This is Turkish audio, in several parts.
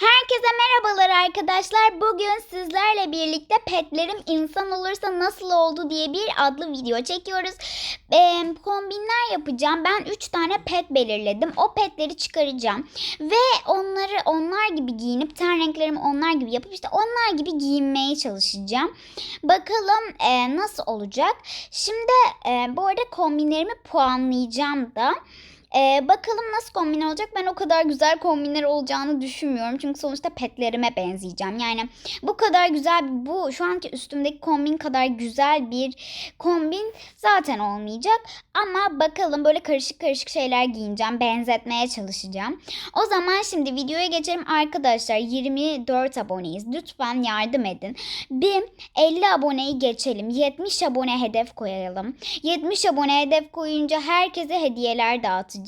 Herkese merhabalar arkadaşlar. Bugün sizlerle birlikte petlerim insan olursa nasıl oldu diye bir adlı video çekiyoruz. Ee, kombinler yapacağım. Ben 3 tane pet belirledim. O petleri çıkaracağım. Ve onları onlar gibi giyinip ten renklerimi onlar gibi yapıp işte onlar gibi giyinmeye çalışacağım. Bakalım e, nasıl olacak. Şimdi e, bu arada kombinlerimi puanlayacağım da. Ee, bakalım nasıl kombin olacak. Ben o kadar güzel kombinler olacağını düşünmüyorum. Çünkü sonuçta petlerime benzeyeceğim. Yani bu kadar güzel bu şu anki üstümdeki kombin kadar güzel bir kombin zaten olmayacak. Ama bakalım böyle karışık karışık şeyler giyineceğim. Benzetmeye çalışacağım. O zaman şimdi videoya geçelim. Arkadaşlar 24 aboneyiz. Lütfen yardım edin. Bir 50 aboneyi geçelim. 70 abone hedef koyalım. 70 abone hedef koyunca herkese hediyeler dağıtacağım.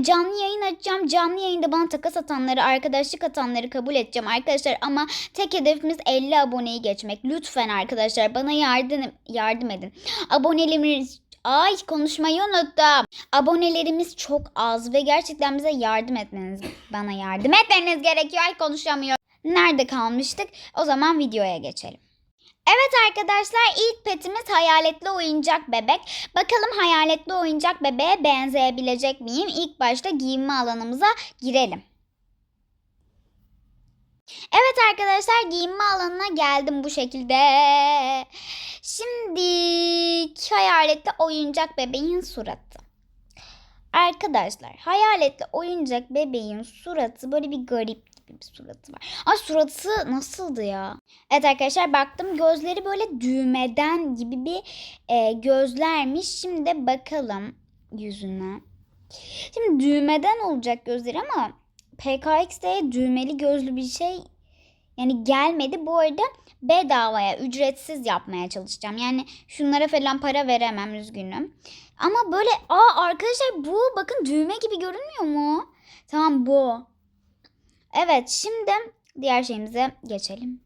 Canlı yayın açacağım. Canlı yayında bana takas atanları, arkadaşlık atanları kabul edeceğim arkadaşlar. Ama tek hedefimiz 50 aboneyi geçmek. Lütfen arkadaşlar bana yardım yardım edin. Abonelerimiz Ay konuşmayı unuttum. Abonelerimiz çok az ve gerçekten bize yardım etmeniz, bana yardım etmeniz gerekiyor. Ay konuşamıyorum. Nerede kalmıştık? O zaman videoya geçelim. Evet arkadaşlar ilk petimiz hayaletli oyuncak bebek. Bakalım hayaletli oyuncak bebeğe benzeyebilecek miyim? İlk başta giyinme alanımıza girelim. Evet arkadaşlar giyinme alanına geldim bu şekilde. Şimdi hayaletli oyuncak bebeğin suratı. Arkadaşlar hayaletli oyuncak bebeğin suratı böyle bir garip bir suratı var. Ay suratı nasıldı ya? Evet arkadaşlar baktım gözleri böyle düğmeden gibi bir e, gözlermiş. Şimdi bakalım yüzüne. Şimdi düğmeden olacak gözleri ama PKX'de düğmeli gözlü bir şey yani gelmedi. Bu arada bedavaya ücretsiz yapmaya çalışacağım. Yani şunlara falan para veremem üzgünüm. Ama böyle aa arkadaşlar bu bakın düğme gibi görünmüyor mu? Tamam bu. Evet şimdi diğer şeyimize geçelim.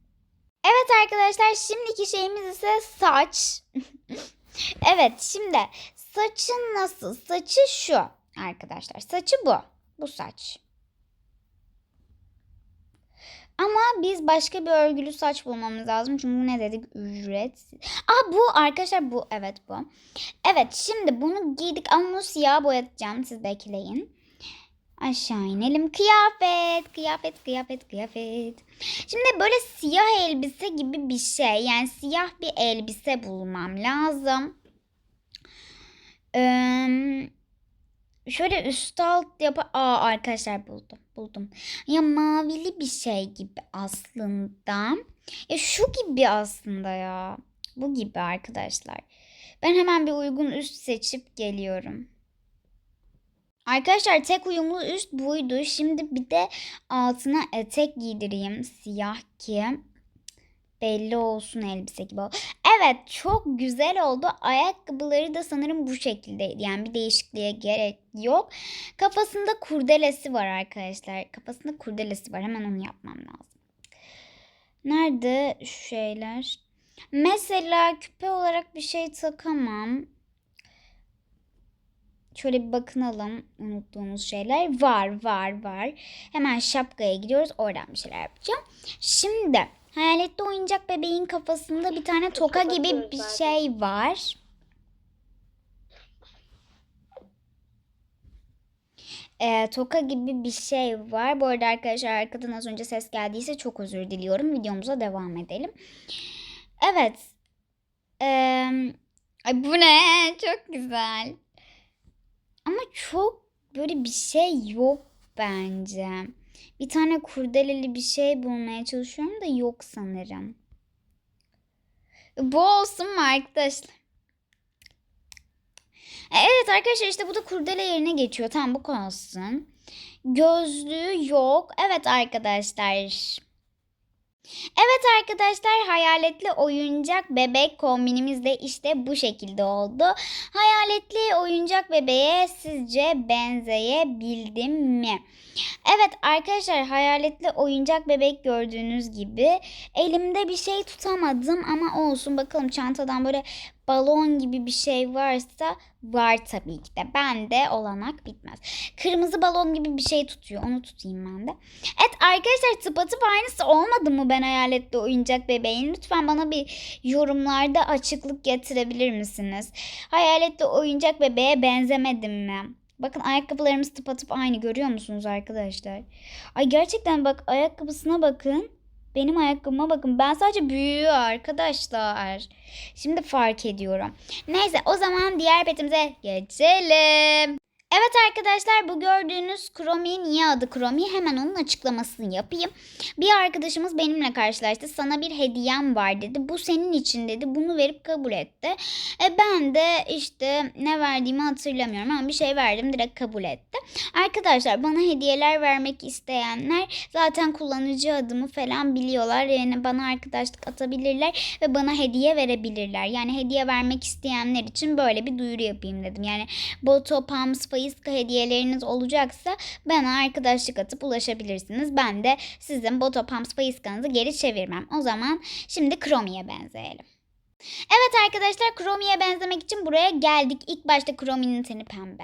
Evet arkadaşlar şimdiki şeyimiz ise saç. evet şimdi saçın nasıl? Saçı şu arkadaşlar. Saçı bu. Bu saç. Ama biz başka bir örgülü saç bulmamız lazım. Çünkü ne dedik? Ücret. Aa bu arkadaşlar bu. Evet bu. Evet şimdi bunu giydik ama bunu siyah boyatacağım. Siz bekleyin. Aşağı inelim. Kıyafet, kıyafet, kıyafet, kıyafet. Şimdi böyle siyah elbise gibi bir şey. Yani siyah bir elbise bulmam lazım. Ee, şöyle üst alt yap. Aa arkadaşlar buldum. Buldum. Ya mavili bir şey gibi aslında. Ya şu gibi aslında ya. Bu gibi arkadaşlar. Ben hemen bir uygun üst seçip geliyorum. Arkadaşlar tek uyumlu üst buydu. Şimdi bir de altına etek giydireyim. Siyah ki belli olsun elbise gibi. Evet çok güzel oldu. Ayakkabıları da sanırım bu şekildeydi. Yani bir değişikliğe gerek yok. Kafasında kurdelesi var arkadaşlar. Kafasında kurdelesi var. Hemen onu yapmam lazım. Nerede şu şeyler? Mesela küpe olarak bir şey takamam. Şöyle bir bakınalım unuttuğumuz şeyler. Var var var. Hemen şapkaya gidiyoruz. Oradan bir şeyler yapacağım. Şimdi hayaletli oyuncak bebeğin kafasında bir tane toka gibi bir şey var. Ee, toka gibi bir şey var. Bu arada arkadaşlar arkadan az önce ses geldiyse çok özür diliyorum. Videomuza devam edelim. Evet. Ee, ay bu ne? Çok güzel. Ama çok böyle bir şey yok bence. Bir tane kurdeleli bir şey bulmaya çalışıyorum da yok sanırım. Bu olsun mu arkadaşlar? Evet arkadaşlar işte bu da kurdele yerine geçiyor. Tamam bu olsun. Gözlüğü yok. Evet arkadaşlar. Evet arkadaşlar hayaletli oyuncak bebek kombinimiz de işte bu şekilde oldu. Hayaletli oyuncak bebeğe sizce benzeyebildim mi? Evet arkadaşlar hayaletli oyuncak bebek gördüğünüz gibi elimde bir şey tutamadım ama olsun bakalım çantadan böyle balon gibi bir şey varsa var tabii ki de. Bende olanak bitmez. Kırmızı balon gibi bir şey tutuyor. Onu tutayım ben de. Arkadaşlar tıpatıp aynısı olmadı mı ben hayaletli oyuncak bebeğin? Lütfen bana bir yorumlarda açıklık getirebilir misiniz? Hayaletli oyuncak bebeğe benzemedim mi? Bakın ayakkabılarımız tıpatıp aynı görüyor musunuz arkadaşlar? Ay gerçekten bak ayakkabısına bakın. Benim ayakkabıma bakın. Ben sadece büyüğü arkadaşlar. Şimdi fark ediyorum. Neyse o zaman diğer petimize geçelim. Evet arkadaşlar bu gördüğünüz Kromi niye adı Kromi? Hemen onun açıklamasını yapayım. Bir arkadaşımız benimle karşılaştı. Sana bir hediyem var dedi. Bu senin için dedi. Bunu verip kabul etti. E ben de işte ne verdiğimi hatırlamıyorum ama bir şey verdim direkt kabul etti. Arkadaşlar bana hediyeler vermek isteyenler zaten kullanıcı adımı falan biliyorlar. Yani bana arkadaşlık atabilirler ve bana hediye verebilirler. Yani hediye vermek isteyenler için böyle bir duyuru yapayım dedim. Yani Boto, Pams, Faiska hediyeleriniz olacaksa bana arkadaşlık atıp ulaşabilirsiniz. Ben de sizin Boto, Pams, Faiska'nızı geri çevirmem. O zaman şimdi Chrome'ye benzeyelim. Evet arkadaşlar Chrome'ye benzemek için buraya geldik. İlk başta Chrome'nin teni pembe.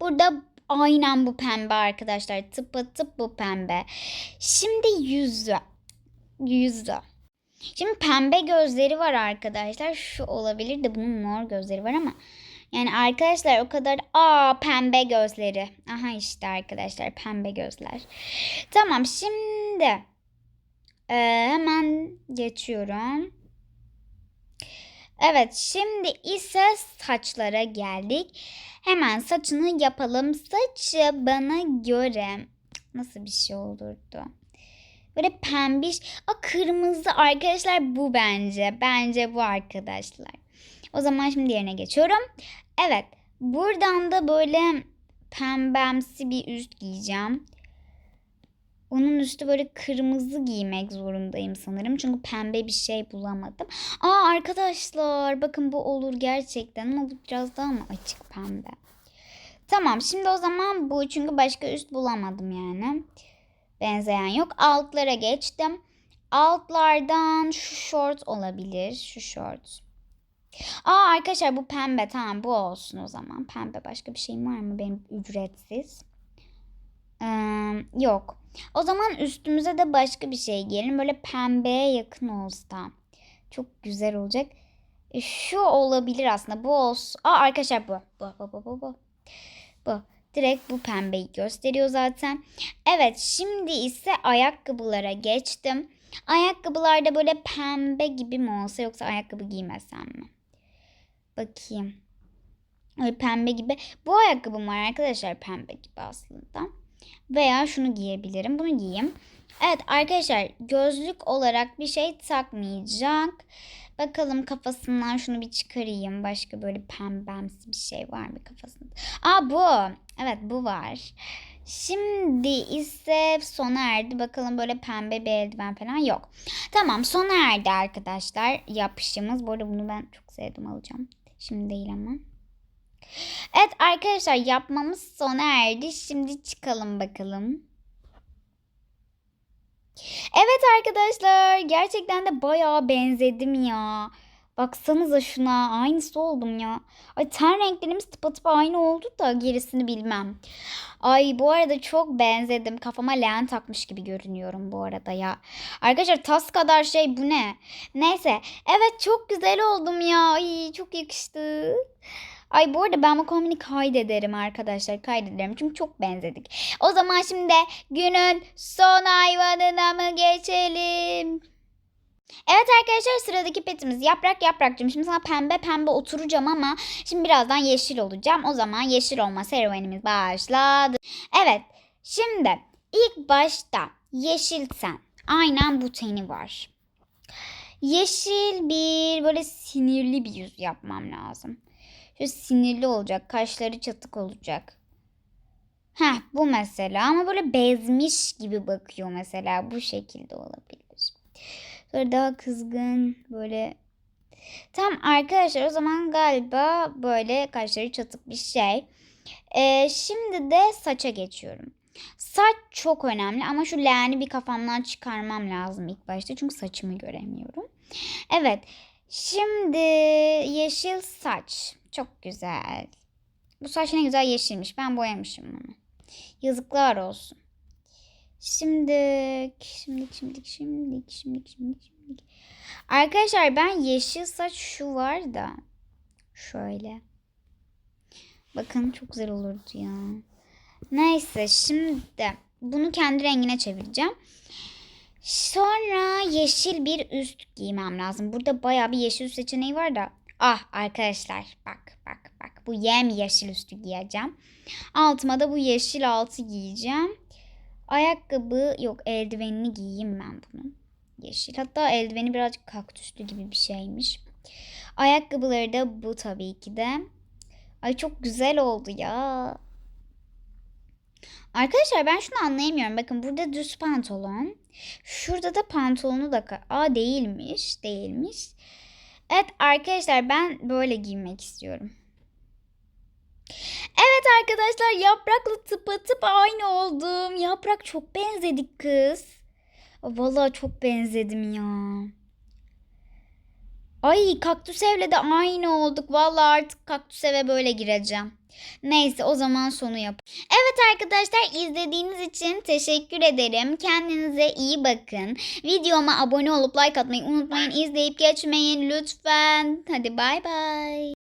Burada aynen bu pembe arkadaşlar. Tıpatıp bu pembe. Şimdi yüzü. Yüzü. Şimdi pembe gözleri var arkadaşlar. Şu olabilir de bunun mor gözleri var ama yani arkadaşlar o kadar aa pembe gözleri. Aha işte arkadaşlar pembe gözler. Tamam şimdi ee, hemen geçiyorum. Evet şimdi ise saçlara geldik. Hemen saçını yapalım. Saçı bana göre nasıl bir şey olurdu? Böyle pembiş. A kırmızı arkadaşlar bu bence. Bence bu arkadaşlar. O zaman şimdi yerine geçiyorum. Evet. Buradan da böyle pembemsi bir üst giyeceğim. Onun üstü böyle kırmızı giymek zorundayım sanırım. Çünkü pembe bir şey bulamadım. Aa arkadaşlar bakın bu olur gerçekten ama bu biraz daha mı açık pembe? Tamam şimdi o zaman bu çünkü başka üst bulamadım yani. Benzeyen yok. Altlara geçtim. Altlardan şu short olabilir. Şu short. Aa arkadaşlar bu pembe tamam bu olsun o zaman. Pembe başka bir şeyim var mı benim ücretsiz? Ee, yok. O zaman üstümüze de başka bir şey giyelim. Böyle pembeye yakın olsa. Çok güzel olacak. E, şu olabilir aslında. Bu olsun. Aa arkadaşlar bu. Bu bu bu bu. Bu. bu. Direkt bu pembeyi gösteriyor zaten. Evet şimdi ise ayakkabılara geçtim. Ayakkabılarda böyle pembe gibi mi olsa yoksa ayakkabı giymesem mi? Bakayım. Öyle pembe gibi. Bu ayakkabım var arkadaşlar pembe gibi aslında. Veya şunu giyebilirim. Bunu giyeyim. Evet arkadaşlar gözlük olarak bir şey takmayacak. Bakalım kafasından şunu bir çıkarayım. Başka böyle pembemsi bir şey var mı kafasında? Aa bu. Evet bu var. Şimdi ise sona erdi. Bakalım böyle pembe bir eldiven falan yok. Tamam sona erdi arkadaşlar yapışımız. Bu arada bunu ben çok sevdim alacağım. Şimdi değil ama. Evet arkadaşlar yapmamız sona erdi. Şimdi çıkalım bakalım. Evet arkadaşlar gerçekten de bayağı benzedim ya. Baksanıza şuna aynısı oldum ya. Ay ten renklerimiz tıpatıp aynı oldu da gerisini bilmem. Ay bu arada çok benzedim. Kafama leğen takmış gibi görünüyorum bu arada ya. Arkadaşlar tas kadar şey bu ne? Neyse. Evet çok güzel oldum ya. Ay çok yakıştı. Ay bu arada ben bu kombini kaydederim arkadaşlar. Kaydederim çünkü çok benzedik. O zaman şimdi günün son hayvanına mı geçelim? Evet arkadaşlar sıradaki petimiz yaprak yaprakcığım. Şimdi sana pembe pembe oturacağım ama şimdi birazdan yeşil olacağım. O zaman yeşil olma serüvenimiz başladı. Evet şimdi ilk başta yeşil sen. Aynen bu teni var. Yeşil bir böyle sinirli bir yüz yapmam lazım. Şöyle sinirli olacak. Kaşları çatık olacak. Heh bu mesela ama böyle bezmiş gibi bakıyor mesela. Bu şekilde olabilir. Böyle daha kızgın böyle. Tamam arkadaşlar o zaman galiba böyle kaşları çatık bir şey. Ee, şimdi de saça geçiyorum. Saç çok önemli ama şu leğeni bir kafamdan çıkarmam lazım ilk başta. Çünkü saçımı göremiyorum. Evet. Şimdi yeşil saç. Çok güzel. Bu saç ne güzel yeşilmiş. Ben boyamışım bunu. Yazıklar olsun. Şimdi, şimdi, şimdi, şimdi, şimdi, şimdi, şimdi. Arkadaşlar ben yeşil saç şu var da. Şöyle. Bakın çok güzel olurdu ya. Neyse şimdi bunu kendi rengine çevireceğim. Sonra yeşil bir üst giymem lazım. Burada bayağı bir yeşil üst seçeneği var da. Ah arkadaşlar bak bak bak. Bu yem yeşil üstü giyeceğim. Altıma da bu yeşil altı giyeceğim. Ayakkabı yok eldivenini giyeyim ben bunun. Yeşil. Hatta eldiveni birazcık kaktüslü gibi bir şeymiş. Ayakkabıları da bu tabii ki de. Ay çok güzel oldu ya. Arkadaşlar ben şunu anlayamıyorum. Bakın burada düz pantolon. Şurada da pantolonu da... Aa değilmiş. Değilmiş. Evet arkadaşlar ben böyle giymek istiyorum. Evet arkadaşlar yaprakla tıpatıp aynı oldum. Yaprak çok benzedik kız. Vallahi çok benzedim ya. Ay kaktüs evle de aynı olduk. Vallahi artık kaktüs eve böyle gireceğim. Neyse o zaman sonu yap. Evet arkadaşlar izlediğiniz için teşekkür ederim. Kendinize iyi bakın. Videoma abone olup like atmayı unutmayın. İzleyip geçmeyin lütfen. Hadi bay bay.